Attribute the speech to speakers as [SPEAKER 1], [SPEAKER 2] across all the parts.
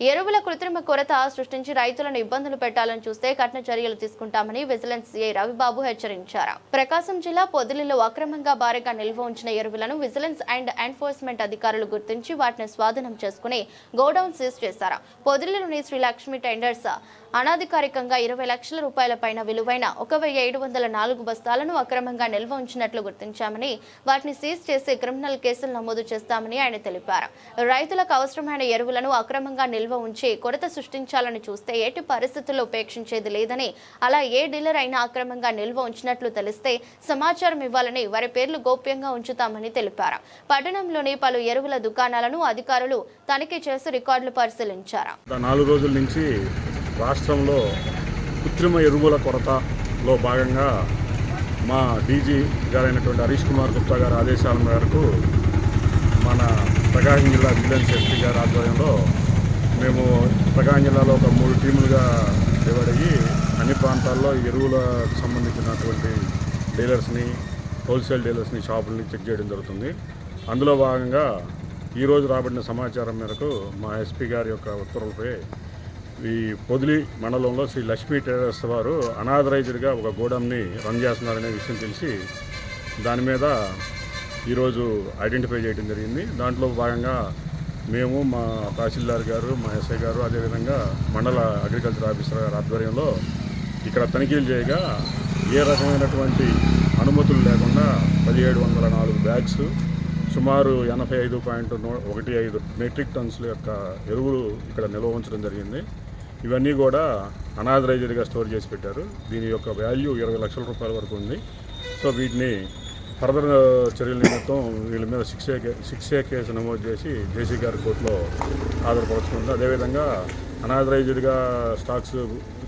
[SPEAKER 1] ఎరువుల కృత్రిమ కొరత సృష్టించి రైతులను ఇబ్బందులు పెట్టాలని చూస్తే కఠిన చర్యలు తీసుకుంటామని విజిలెన్స్ సిఐ రవిబాబు హెచ్చరించారు. ప్రకాశం జిల్లా పొదిలిలో అక్రమంగా భారీగా నిల్వ ఉంచిన ఎరువులను విజిలెన్స్ అండ్ ఎన్ఫోర్స్మెంట్ అధికారులు గుర్తించి వాటిని స్వాధీనం చేసుకుని గోడౌన్ సీజ్ చేశారు. పొదిలిలోని శ్రీ లక్ష్మి టెండర్స్ అనాధికారికంగా ఇరవై లక్షల రూపాయల పైన విలువైన ఒక వెయ్యి ఏడు వందల నాలుగు బస్తాలను అక్రమంగా నిల్వ ఉంచినట్లు గుర్తించామని వాటిని సీజ్ చేసి క్రిమినల్ కేసులు నమోదు చేస్తామని ఆయన తెలిపారు. రైతులకు అవసరమైన ఎరువులను అక్రమంగా నిల్వ నిల్వ ఉంచి కొరత సృష్టించాలని చూస్తే ఎటు పరిస్థితుల్లో ఉపేక్షించేది లేదని అలా ఏ డీలర్ అయినా అక్రమంగా నిల్వ ఉంచినట్లు తెలిస్తే సమాచారం ఇవ్వాలని వారి పేర్లు గోప్యంగా ఉంచుతామని తెలిపారు. పట్టణంలోని పలు ఎరువుల దుకాణాలను అధికారులు తనిఖీ చేసి రికార్డులు పరిశీలించారు.
[SPEAKER 2] నాలుగు రోజుల నుంచి రాష్ట్రంలో కృత్రిమ ఎరువుల కొరతలో భాగంగా మా డీజీ గారైనటువంటి హరీష్ కుమార్ గుప్తా గారి ఆదేశాల మేరకు మన ప్రకాశం జిల్లా విజిలెన్స్ ఎస్పీ గారి ఆధ్వర్యంలో మేము ప్రకాశం జిల్లాలో ఒక మూడు టీములుగా డివైడ్ అయ్యి అన్ని ప్రాంతాల్లో ఎరువులకు సంబంధించినటువంటి డీలర్స్ని హోల్సేల్ డీలర్స్ని షాపుల్ని చెక్ చేయడం జరుగుతుంది. అందులో భాగంగా ఈరోజు రాబడిన సమాచారం మేరకు మా ఎస్పీ గారి యొక్క ఉత్తర్వులపై ఈ పొదిలి మండలంలో శ్రీ లక్ష్మీ టెరస్ వారు అనాథరైజ్డ్గా ఒక గోడంని రన్ చేస్తున్నారనే విషయం తెలిసి దాని మీద ఈరోజు ఐడెంటిఫై చేయడం జరిగింది. దాంట్లో భాగంగా మేము మా తహసీల్దార్ గారు మా ఎస్ఐ గారు అదేవిధంగా మండల అగ్రికల్చర్ ఆఫీసర్ గారి ఆధ్వర్యంలో ఇక్కడ తనిఖీలు చేయగా ఏ రకమైనటువంటి అనుమతులు లేకుండా పదిహేడు వందల నాలుగు బ్యాగ్స్ సుమారు ఎనభై ఐదు పాయింట్ ఒకటి ఐదు మెట్రిక్ టన్స్ల యొక్క ఎరువులు ఇక్కడ నిల్వ ఉంచడం జరిగింది. ఇవన్నీ కూడా అనాథరైజ్డ్గా స్టోర్ చేసి పెట్టారు. దీని యొక్క వాల్యూ ఇరవై లక్షల రూపాయల వరకు ఉంది. సో వీటిని ఫర్దర్ చర్యల నిమిత్తం వీళ్ళ మీద శిక్ష శిక్ష కేసు నమోదు చేసి జేసీ గారి కోర్టులో హాజరుపరచుకుంది అదేవిధంగా అనాథరైజ్డ్గా స్టాక్స్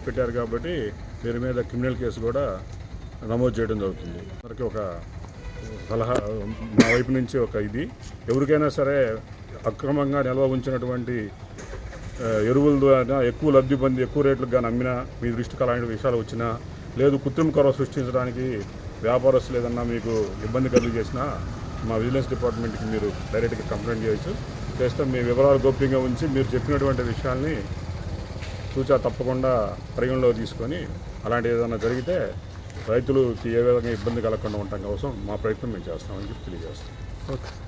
[SPEAKER 2] పెట్టారు కాబట్టి వీరి మీద క్రిమినల్ కేసు కూడా నమోదు చేయడం జరుగుతుంది. మనకి ఒక సలహా మా వైపు నుంచి ఒక ఇది. ఎవరికైనా సరే అక్రమంగా నిల్వ ఉంచినటువంటి ఎరువుల ద్వారా ఎక్కువ లబ్ధి పొంది ఎక్కువ రేట్లకు కానీ అమ్మినా మీ దృష్టికి అలాంటి విషయాలు వచ్చినా లేదు కృత్రిమ కొరవ సృష్టించడానికి వ్యాపారస్తులు ఏదన్నా మీకు ఇబ్బంది కలుగు చేసినా మా విజిలెన్స్ డిపార్ట్మెంట్కి మీరు డైరెక్ట్గా కంప్లైంట్ చేయొచ్చు. చేస్తే మీ వివరాలు గోప్యంగా ఉంచి మీరు చెప్పినటువంటి విషయాల్ని చూచా తప్పకుండా పరిగణలో తీసుకొని అలాంటి ఏదైనా జరిగితే రైతులకి ఏ విధంగా ఇబ్బంది కలగకుండా ఉండటం కోసం మా ప్రయత్నం మేము చేస్తామని చెప్పి తెలియజేస్తాం.
[SPEAKER 3] ఓకే.